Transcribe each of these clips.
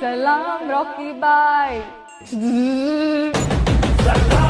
Salam Rocky Bye.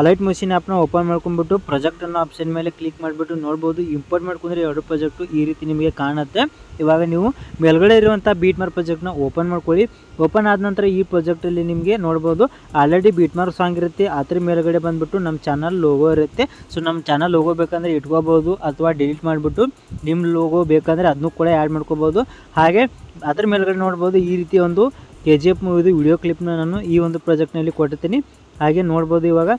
Alight machine ಆ್ಯಪ್ನ open ಮಾಡ್ಕೊಂಡ್ಬಿಟ್ಟು project ಅನ್ನೋ ಆಪ್ಷನ್ ಮೇಲೆ ಕ್ಲಿಕ್ ಮಾಡಿಬಿಟ್ಟು ನೋಡ್ಬೋದು. ಇಂಪೋರ್ಟ್ ಮಾಡ್ಕೊಂಡ್ರೆ ಎರಡು ಪ್ರಾಜೆಕ್ಟು ಈ ರೀತಿ ನಿಮಗೆ ಕಾಣುತ್ತೆ. ಇವಾಗ ನೀವು ಮೇಲ್ಗಡೆ ಇರುವಂಥ ಬೀಟ್ ಮಾರ್ ಪ್ರಾಜೆಕ್ಟ್ನ ಓಪನ್ ಮಾಡ್ಕೊಳ್ಳಿ. ಓಪನ್ ಆದ ನಂತರ ಈ ಪ್ರಾಜೆಕ್ಟಲ್ಲಿ ನಿಮಗೆ ನೋಡ್ಬೋದು ಆಲ್ರೆಡಿ ಬೀಟ್ ಮಾರ್ ಸಾಂಗ್ ಇರುತ್ತೆ ಅದ್ರ ಮೇಲ್ಗಡೆ ಬಂದುಬಿಟ್ಟು ನಮ್ಮ ಚಾನಲ್ ಲೋಗೋ ಇರುತ್ತೆ. ಸೊ ನಮ್ಮ ಚಾನಲ್ ಲೋಗೋ ಬೇಕಂದರೆ ಇಟ್ಕೋಬೋದು ಅಥವಾ ಡಿಲೀಟ್ ಮಾಡಿಬಿಟ್ಟು ನಿಮ್ಮ ಲೋಗೋ ಬೇಕಂದರೆ ಅದನ್ನೂ ಕೂಡ ಆ್ಯಡ್ ಮಾಡ್ಕೋಬೋದು. ಹಾಗೆ ಅದ್ರ ಮೇಲ್ಗಡೆ ನೋಡ್ಬೋದು. ಈ ರೀತಿ ಒಂದು ಕೆ ಜಿ ಎಫ್ ಮೂವಿದು ವಿಡಿಯೋ ಕ್ಲಿಪ್ನ ನಾನು ಈ ಒಂದು ಪ್ರಾಜೆಕ್ಟ್ನಲ್ಲಿ ಕೊಟ್ಟಿರ್ತೀನಿ. ಹಾಗೆ ನೋಡ್ಬೋದು ಇವಾಗ.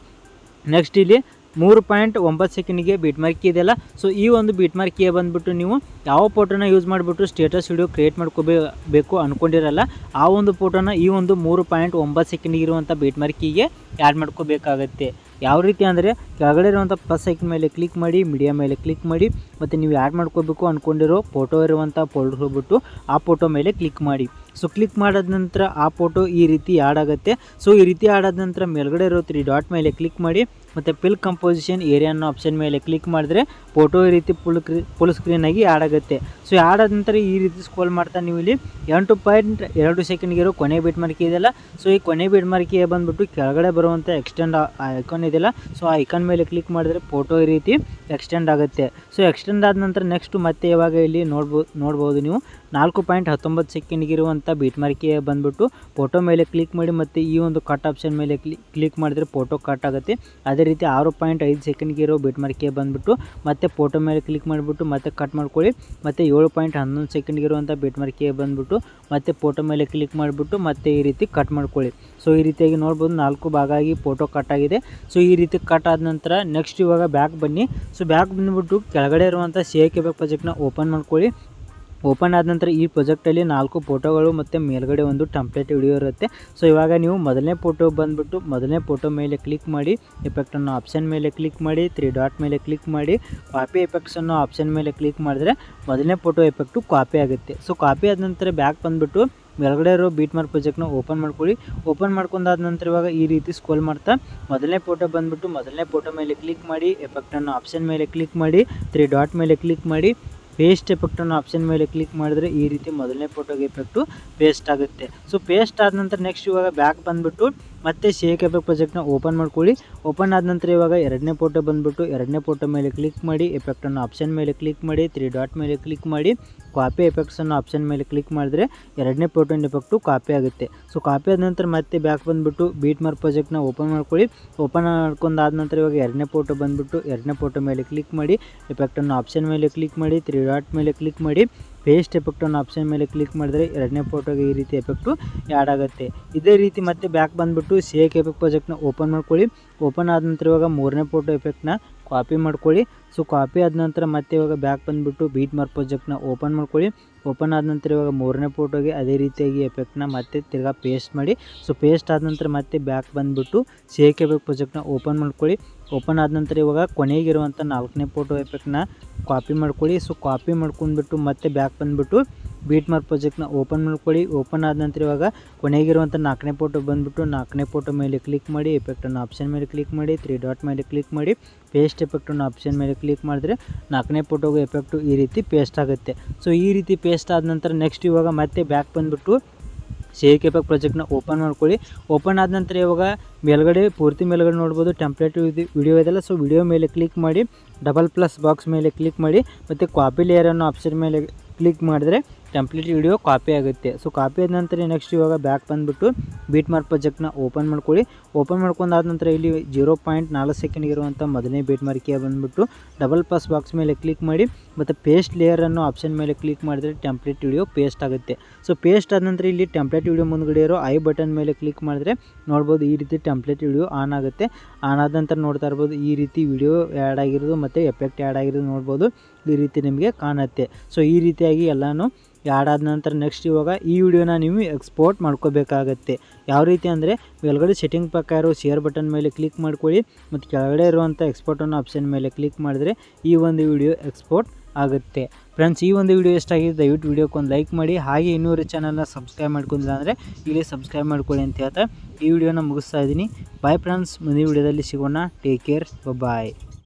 ನೆಕ್ಸ್ಟ್ ಇಲ್ಲಿ ಮೂರು ಪಾಯಿಂಟ್ ಒಂಬತ್ತು ಸೆಕೆಂಡಿಗೆ ಬೀಟ್ ಮಾರ್ಕ್ ಇದೆಯಲ್ಲ ಸೊ ಈ ಒಂದು ಬೀಟ್ ಮಾರ್ಕಿಗೆ ಬಂದುಬಿಟ್ಟು ನೀವು ಯಾವ ಫೋಟೋನ ಯೂಸ್ ಮಾಡಿಬಿಟ್ಟು ಸ್ಟೇಟಸ್ ವಿಡಿಯೋ ಕ್ರಿಯೇಟ್ ಮಾಡ್ಕೋಬೇಕು ಅಂದ್ಕೊಂಡಿರಲ್ಲ ಆ ಒಂದು ಫೋಟೋನ ಈ ಒಂದು ಮೂರು ಪಾಯಿಂಟ್ ಒಂಬತ್ತು ಸೆಕೆಂಡಿಗೆ ಇರುವಂಥ ಬೀಟ್ ಮಾರ್ಕಿಗೆ ಆ್ಯಡ್ ಮಾಡ್ಕೋಬೇಕಾಗತ್ತೆ. ಯಾವ ರೀತಿ ಅಂದರೆ ಕೆಳಗಡೆ ಇರುವಂಥ ಪ್ಲಸ್ ಐಕನ್ ಮೇಲೆ ಕ್ಲಿಕ್ ಮಾಡಿ ಮೀಡಿಯಾ ಮೇಲೆ ಕ್ಲಿಕ್ ಮಾಡಿ, ಮತ್ತು ನೀವು ಆ್ಯಡ್ ಮಾಡ್ಕೋಬೇಕು ಅಂದ್ಕೊಂಡಿರೋ ಫೋಟೋ ಇರುವಂಥ ಫೋಲ್ಡರ್ ಹೋಗ್ಬಿಟ್ಟು ಆ ಫೋಟೋ ಮೇಲೆ ಕ್ಲಿಕ್ ಮಾಡಿ. ಸೊ ಕ್ಲಿಕ್ ಮಾಡಿದ ನಂತರ ಆ ಫೋಟೋ ಈ ರೀತಿ ಆಡ್ ಆಗುತ್ತೆ. ಸೊ ಈ ರೀತಿ ಆಡಾದ ನಂತರ ಮೇಲ್ಗಡೆ ಇರೋ ತ್ರೀ ಡಾಟ್ ಮೇಲೆ ಕ್ಲಿಕ್ ಮಾಡಿ. ಮತ್ತು ಪಿಲ್ ಕಂಪೋಸಿಷನ್ ಏರಿಯಾ ಅನ್ನೋ ಆಪ್ಷನ್ ಮೇಲೆ ಕ್ಲಿಕ್ ಮಾಡಿದ್ರೆ ಫೋಟೋ ಈ ರೀತಿ ಫುಲ್ ಕ್ರಿ ಫುಲ್ ಸ್ಕ್ರೀನಾಗಿ ಆ್ಯಡ್ ಆಗುತ್ತೆ. ಸೊ ಆ್ಯಡ್ ಆದ ನಂತರ ಈ ರೀತಿ ಸ್ಕೋಲ್ ಮಾಡ್ತಾ ನೀವು ಇಲ್ಲಿ ಎಂಟು ಪಾಯಿಂಟ್ ಎರಡು ಸೆಕೆಂಡ್ಗೆ ಇರೋ ಕೊನೆ ಬಿಟ್ ಮಾರ್ಕಿ ಇದೆಯಲ್ಲ. ಸೊ ಈ ಕೊನೆ ಬಿಟ್ ಮಾರ್ಕಿ ಬಂದುಬಿಟ್ಟು ಕೆಳಗಡೆ ಬರುವಂಥ ಎಕ್ಸ್ಟೆಂಡ್ ಐಕಾನ್ ಇದೆಯಲ್ಲ. ಸೊ ಆ ಐಕಾನ್ ಮೇಲೆ ಕ್ಲಿಕ್ ಮಾಡಿದ್ರೆ ಫೋಟೋ ಈ ರೀತಿ ಎಕ್ಸ್ಟೆಂಡ್ ಆಗುತ್ತೆ. ಸೊ ಎಕ್ಸ್ಟೆಂಡ್ ಆದ ನಂತರ ನೆಕ್ಸ್ಟ್ ಮತ್ತೆ ಇವಾಗ ಇಲ್ಲಿ ನೋಡ್ಬೋದು ನೋಡ್ಬೋದು ನೀವು. ನಾಲ್ಕು ಪಾಯಿಂಟ್ ಹತ್ತೊಂಬತ್ತು ಸೆಕೆಂಡ್ಗೆ ಇರುವಂಥ ಬೀಟ್ ಮಾರ್ಕಿ ಬಂದುಬಿಟ್ಟು ಫೋಟೋ ಮೇಲೆ ಕ್ಲಿಕ್ ಮಾಡಿ ಮತ್ತು ಈ ಒಂದು ಕಟ್ ಆಪ್ಷನ್ ಮೇಲೆ ಕ್ಲಿಕ್ ಮಾಡಿದ್ರೆ ಫೋಟೋ ಕಟ್ ಆಗುತ್ತೆ. ಅದೇ ರೀತಿ ಆರು ಪಾಯಿಂಟ್ ಐದು ಸೆಕೆಂಡ್ಗೆ ಇರೋ ಬಿಟ್ ಮಾರ್ಕಿಗೆ ಬಂದುಬಿಟ್ಟು ಮತ್ತೆ ಫೋಟೋ ಮೇಲೆ ಕ್ಲಿಕ್ ಮಾಡಿಬಿಟ್ಟು ಮತ್ತೆ ಕಟ್ ಮಾಡ್ಕೊಳ್ಳಿ. ಮತ್ತು ಏಳು ಪಾಯಿಂಟ್ ಹನ್ನೊಂದು ಸೆಕೆಂಡ್ಗೆ ಇರುವಂಥ ಬಿಟ್ ಮಾರ್ಕಿಗೆ ಬಂದುಬಿಟ್ಟು ಮತ್ತೆ ಫೋಟೋ ಮೇಲೆ ಕ್ಲಿಕ್ ಮಾಡಿಬಿಟ್ಟು ಮತ್ತೆ ಈ ರೀತಿ ಕಟ್ ಮಾಡ್ಕೊಳ್ಳಿ. ಸೊ, ಈ ರೀತಿಯಾಗಿ ನೋಡ್ಬೋದು ನಾಲ್ಕು ಭಾಗ ಆಗಿ ಫೋಟೋ ಕಟ್ ಆಗಿದೆ. ಸೊ, ಈ ರೀತಿ ಕಟ್ ಆದ ನಂತರ ನೆಕ್ಸ್ಟ್ ಇವಾಗ ಬ್ಯಾಕ್ ಬನ್ನಿ. ಸೊ ಬ್ಯಾಕ್ ಬಂದುಬಿಟ್ಟು ಕೆಳಗಡೆ ಇರುವಂಥ ಸಿ ಐ ಕೆಬ್ಯಾಕ್ ಪ್ರಾಜೆಕ್ಟ್ನ ಓಪನ್ ಮಾಡ್ಕೊಳ್ಳಿ. ಓಪನ್ ಆದ ನಂತರ ಈ ಪ್ರೊಜೆಕ್ಟಲ್ಲಿ ನಾಲ್ಕು ಫೋಟೋಗಳು ಮತ್ತು ಮೇಲ್ಗಡೆ ಒಂದು ಟೆಂಪ್ಲೇಟ್ ವಿಡಿಯೋ ಇರುತ್ತೆ. ಸೊ ಇವಾಗ ನೀವು ಮೊದಲನೇ ಫೋಟೋ ಬಂದುಬಿಟ್ಟು ಮೊದಲನೇ ಫೋಟೋ ಮೇಲೆ ಕ್ಲಿಕ್ ಮಾಡಿ ಎಫೆಕ್ಟನ್ನು ಆಪ್ಷನ್ ಮೇಲೆ ಕ್ಲಿಕ್ ಮಾಡಿ ತ್ರೀ ಡಾಟ್ ಮೇಲೆ ಕ್ಲಿಕ್ ಮಾಡಿ ಕಾಪಿ ಎಫೆಕ್ಟ್ಸನ್ನು ಆಪ್ಷನ್ ಮೇಲೆ ಕ್ಲಿಕ್ ಮಾಡಿದ್ರೆ ಮೊದಲನೇ ಫೋಟೋ ಎಫೆಕ್ಟು ಕಾಪಿ ಆಗುತ್ತೆ. ಸೊ ಕಾಪಿ ಆದ ನಂತರ ಬ್ಯಾಕ್ ಬಂದುಬಿಟ್ಟು ಮೇಲ್ಗಡೆ ಇರೋ ಬೀಟ್ ಮಾರ್ಕ್ ಪ್ರಾಜೆಕ್ಟ್ನ ಓಪನ್ ಮಾಡ್ಕೊಳ್ಳಿ. ಓಪನ್ ಮಾಡ್ಕೊಂಡಾದ ನಂತರ ಇವಾಗ ಈ ರೀತಿ ಸ್ಕೋಲ್ ಮಾಡ್ತಾ ಮೊದಲನೇ ಫೋಟೋ ಬಂದುಬಿಟ್ಟು ಮೊದಲನೇ ಫೋಟೋ ಮೇಲೆ ಕ್ಲಿಕ್ ಮಾಡಿ ಎಫೆಕ್ಟನ್ನು ಆಪ್ಷನ್ ಮೇಲೆ ಕ್ಲಿಕ್ ಮಾಡಿ ತ್ರೀ ಡಾಟ್ ಮೇಲೆ ಕ್ಲಿಕ್ ಮಾಡಿ ಪೇಸ್ಟ್ ಎಫೆಕ್ಟ್ ಅನ್ನೋ ಆಪ್ಷನ್ ಮೇಲೆ ಕ್ಲಿಕ್ ಮಾಡಿದ್ರೆ ಈ ರೀತಿ ಮೊದಲನೇ ಫೋಟೋಗೆ ಎಫೆಕ್ಟು ಪೇಸ್ಟ್ ಆಗುತ್ತೆ. ಸೊ ಪೇಸ್ಟ್ ಆದ ನಂತರ ನೆಕ್ಸ್ಟ್ ಇವಾಗ ಬ್ಯಾಕ್ ಬಂದುಬಿಟ್ಟು ಮತ್ತೆ ಶೇಕ್ ಎಫೆಕ್ಟ್ ಪ್ರಾಜೆಕ್ಟ್ನ ಓಪನ್ ಮಾಡ್ಕೊಳ್ಳಿ. ಓಪನ್ ಆದ ನಂತರ ಇವಾಗ ಎರಡನೇ ಫೋಟೋ ಬಂದುಬಿಟ್ಟು ಎರಡನೇ ಫೋಟೋ ಮೇಲೆ ಕ್ಲಿಕ್ ಮಾಡಿ ಎಫೆಕ್ಟನ್ನು ಆಪ್ಷನ್ ಮೇಲೆ ಕ್ಲಿಕ್ ಮಾಡಿ, ತ್ರೀ ಡಾಟ್ ಮೇಲೆ ಕ್ಲಿಕ್ ಮಾಡಿ, ಕಾಪಿ ಎಫೆಕ್ಟ್ಸನ್ನು ಆಪ್ಷನ್ ಮೇಲೆ ಕ್ಲಿಕ್ ಮಾಡಿದ್ರೆ ಎರಡನೇ ಫೋಟೋನ ಎಫೆಕ್ಟು ಕಾಪಿ ಆಗುತ್ತೆ. ಸೊ ಕಾಪಿ ಆದ ನಂತರ ಮತ್ತೆ ಬ್ಯಾಕ್ ಬಂದುಬಿಟ್ಟು ಬೀಟ್ ಮಾರ್ಕ್ ಪ್ರಾಜೆಕ್ಟ್ನ ಓಪನ್ ಮಾಡ್ಕೊಳ್ಳಿ. ಓಪನ್ ಮಾಡ್ಕೊಂಡು ಆದ ನಂತರ ಇವಾಗ ಎರಡನೇ ಫೋಟೋ ಬಂದುಬಿಟ್ಟು ಎರಡನೇ ಫೋಟೋ ಮೇಲೆ ಕ್ಲಿಕ್ ಮಾಡಿ, ಎಫೆಕ್ಟನ್ನು ಆಪ್ಷನ್ ಮೇಲೆ ಕ್ಲಿಕ್ ಮಾಡಿ, ತ್ರೀ ಡಾಟ್ ಮೇಲೆ ಕ್ಲಿಕ್ ಮಾಡಿ ಪೇಸ್ಟ್ ಎಫೆಕ್ಟ್ ಅನ್ನೋ ಆಪ್ಷನ್ ಮೇಲೆ ಕ್ಲಿಕ್ ಮಾಡಿದರೆ ಎರಡನೇ ಫೋಟೋಗೆ ಈ ರೀತಿ ಎಫೆಕ್ಟು ಆ್ಯಡ್ ಆಗುತ್ತೆ. ಇದೇ ರೀತಿ ಮತ್ತೆ ಬ್ಯಾಕ್ ಬಂದುಬಿಟ್ಟು ಸೇಕ್ ಎಫೆಕ್ಟ್ ಪ್ರಾಜೆಕ್ಟ್ನ ಓಪನ್ ಮಾಡ್ಕೊಳ್ಳಿ. ಓಪನ್ ಆದ ನಂತರ ಇವಾಗ ಮೂರನೇ ಫೋಟೋ ಎಫೆಕ್ಟ್ನ ಕಾಪಿ ಮಾಡ್ಕೊಳ್ಳಿ. ಸೊ ಕಾಪಿ ಆದ ನಂತರ ಮತ್ತೆ ಇವಾಗ ಬ್ಯಾಕ್ ಬಂದುಬಿಟ್ಟು ಬೀಟ್ ಮಾರ್ಕ್ ಪ್ರಾಜೆಕ್ಟ್ನ ಓಪನ್ ಮಾಡ್ಕೊಳ್ಳಿ. ಓಪನ್ ಆದ ನಂತರ ಇವಾಗ ಮೂರನೇ ಫೋಟೋಗೆ ಅದೇ ರೀತಿಯಾಗಿ ಎಫೆಕ್ಟ್ನ ಮತ್ತೆ ತಿರ್ಗಾ ಪೇಸ್ಟ್ ಮಾಡಿ. ಸೊ ಪೇಸ್ಟ್ ಆದ ನಂತರ ಮತ್ತೆ ಬ್ಯಾಕ್ ಬಂದುಬಿಟ್ಟು ಸೇಕ್ ಎಫೆಕ್ಟ್ ಪ್ರಾಜೆಕ್ಟ್ನ ಓಪನ್ ಮಾಡ್ಕೊಳ್ಳಿ. ಓಪನ್ ಆದ ನಂತರ ಇವಾಗ ಕೊನೆಗಿರುವಂಥ ನಾಲ್ಕನೇ ಫೋಟೋ ಎಫೆಕ್ಟ್ನ ಕಾಪಿ ಮಾಡ್ಕೊಳ್ಳಿ. ಸೊ ಕಾಪಿ ಮಾಡ್ಕೊಂಡ್ಬಿಟ್ಟು ಮತ್ತೆ ಬ್ಯಾಕ್ ಬಂದುಬಿಟ್ಟು ಬೀಟ್ ಮಾರ್ಕ್ ಪ್ರಾಜೆಕ್ಟ್ನ ಓಪನ್ ಮಾಡ್ಕೊಳ್ಳಿ. ಓಪನ್ ಆದ ನಂತರ ಇವಾಗ ಕೊನೆಗಿರುವಂಥ ನಾಲ್ಕನೇ ಫೋಟೋ ಬಂದುಬಿಟ್ಟು ನಾಲ್ಕನೇ ಫೋಟೋ ಮೇಲೆ ಕ್ಲಿಕ್ ಮಾಡಿ ಎಫೆಕ್ಟನ್ನು ಆಪ್ಷನ್ ಮೇಲೆ ಕ್ಲಿಕ್ ಮಾಡಿ ತ್ರೀ ಡಾಟ್ ಮೇಲೆ ಕ್ಲಿಕ್ ಮಾಡಿ ಪೇಸ್ಟ್ ಎಫೆಕ್ಟನ್ನು ಆಪ್ಷನ್ ಮೇಲೆ ಕ್ಲಿಕ್ ಮಾಡಿದ್ರೆ ನಾಲ್ಕನೇ ಫೋಟೋಗೆ ಎಫೆಕ್ಟು ಈ ರೀತಿ ಪೇಸ್ಟ್ ಆಗುತ್ತೆ. ಸೊ ಈ ರೀತಿ ಪೇಸ್ಟ್ ಆದ ನಂತರ ನೆಕ್ಸ್ಟ್ ಇವಾಗ ಮತ್ತೆ ಬ್ಯಾಕ್ ಬಂದುಬಿಟ್ಟು ಶೇಕ್ ಎಫೆಕ್ಟ್ ಪ್ರಾಜೆಕ್ಟ್ನ ಓಪನ್ ಮಾಡ್ಕೊಳ್ಳಿ. ಓಪನ್ ಆದ ನಂತರ ಇವಾಗ ಮೇಲ್ಗಡೆ ಪೂರ್ತಿ ಮೇಲ್ಗಡೆ ನೋಡ್ಬೋದು ಟೆಂಪ್ಲೇಟ್ ವಿಡಿಯೋ ಇದೆಲ್ಲ. ಸೊ ವಿಡಿಯೋ ಮೇಲೆ ಕ್ಲಿಕ್ ಮಾಡಿ ಡಬಲ್ ಪ್ಲಸ್ ಬಾಕ್ಸ್ ಮೇಲೆ ಕ್ಲಿಕ್ ಮಾಡಿ, ಮತ್ತು ಕಾಪಿ ಲೇಯರ್ ಅನ್ನೋ ಆಪ್ಷನ್ ಮೇಲೆ ಕ್ಲಿಕ್ ಮಾಡಿದ್ರೆ ಟೆಂಪ್ಲೇಟ್ ವಿಡಿಯೋ ಕಾಪಿ ಆಗುತ್ತೆ. ಸೊ ಕಾಪಿ ಆದ ನಂತರ ನೆಕ್ಸ್ಟ್ ಇವಾಗ ಬ್ಯಾಕ್ ಬಂದುಬಿಟ್ಟು ಬೀಟ್ ಮಾರ್ಕ್ ಪ್ರಾಜೆಕ್ಟ್ನ ಓಪನ್ ಮಾಡ್ಕೊಳ್ಳಿ. ಓಪನ್ ಮಾಡ್ಕೊಂಡಾದ ನಂತರ ಇಲ್ಲಿ ಜೀರೋ ಪಾಯಿಂಟ್ ನಾಲ್ಕು ಸೆಕೆಂಡ್ ಇರುವಂಥ ಮೊದಲನೇ ಬೀಟ್ ಮಾರ್ಕಿಗೆ ಬಂದುಬಿಟ್ಟು ಡಬಲ್ ಪಾಸ್ ಬಾಕ್ಸ್ ಮೇಲೆ ಕ್ಲಿಕ್ ಮಾಡಿ, ಮತ್ತು ಪೇಸ್ಟ್ ಲೇಯರ್ ಅನ್ನೋ ಆಪ್ಷನ್ ಮೇಲೆ ಕ್ಲಿಕ್ ಮಾಡಿದರೆ ಟೆಂಪ್ಲೇಟ್ ವಿಡಿಯೋ ಪೇಸ್ಟ್ ಆಗುತ್ತೆ. ಸೊ ಪೇಸ್ಟ್ ಆದ ನಂತರ ಇಲ್ಲಿ ಟೆಂಪ್ಲೇಟ್ ವಿಡಿಯೋ ಮುಂದಗಡೆ ಇರೋ ಐ ಬಟನ್ ಮೇಲೆ ಕ್ಲಿಕ್ ಮಾಡಿದ್ರೆ ನೋಡ್ಬೋದು ಈ ರೀತಿ ಟೆಂಪ್ಲೇಟ್ ವಿಡಿಯೋ ಆನ್ ಆಗುತ್ತೆ. ಆನ್ ಆದ ನಂತರ ನೋಡ್ತಾ ಇರ್ಬೋದು ಈ ರೀತಿ ವಿಡಿಯೋ ಆ್ಯಡ್ ಆಗಿರೋದು ಮತ್ತು ಎಫೆಕ್ಟ್ ಆ್ಯಡ್ ಆಗಿರೋದು ನೋಡ್ಬೋದು. ಈ ರೀತಿ ನಿಮಗೆ ಕಾಣುತ್ತೆ. ಸೊ ಈ ರೀತಿಯಾಗಿ ಎಲ್ಲನೂ ಆ್ಯಡ್ ಆದ ನಂತರ ನೆಕ್ಸ್ಟ್ ಇವಾಗ ಈ ವಿಡಿಯೋನ ನೀವು ಎಕ್ಸ್ಪೋರ್ಟ್ ಮಾಡ್ಕೋಬೇಕಾಗತ್ತೆ. ಯಾವ ರೀತಿ ಅಂದರೆ ಮೇಲ್ಗಡೆ ಸೆಟ್ಟಿಂಗ್ ಪಕ್ಕ ಇರೋ ಶೇರ್ ಬಟನ್ ಮೇಲೆ ಕ್ಲಿಕ್ ಮಾಡ್ಕೊಳ್ಳಿ, ಮತ್ತು ಕೆಳಗಡೆ ಇರುವಂಥ ಎಕ್ಸ್ಪೋರ್ಟ್ ಅನ್ನೋ ಆಪ್ಷನ್ ಮೇಲೆ ಕ್ಲಿಕ್ ಮಾಡಿದ್ರೆ ಈ ಒಂದು ವಿಡಿಯೋ ಎಕ್ಸ್ಪೋರ್ಟ್ ಆಗುತ್ತೆ. ಫ್ರೆಂಡ್ಸ್ ಈ ಒಂದು ವಿಡಿಯೋ ಎಷ್ಟಾಗಿದೆ ದಯವಿಟ್ಟು ವಿಡಿಯೋಕ್ಕೆ ಒಂದು ಲೈಕ್ ಮಾಡಿ, ಹಾಗೆ ಇನ್ನೂರು ಚಾನಲ್ನ ಸಬ್ಸ್ಕ್ರೈಬ್ ಮಾಡ್ಕೊಂಡಿಲ್ಲ ಅಂದರೆ ಇಲ್ಲಿ ಸಬ್ಸ್ಕ್ರೈಬ್ ಮಾಡ್ಕೊಳ್ಳಿ ಅಂತ ಹೇಳ್ತಾ ಈ ವಿಡಿಯೋನ ಮುಗಿಸ್ತಾ ಇದ್ದೀನಿ. ಬಾಯ್ ಫ್ರೆಂಡ್ಸ್ ಮುಂದಿನ ವಿಡಿಯೋದಲ್ಲಿ ಸಿಗೋಣ. Take care bye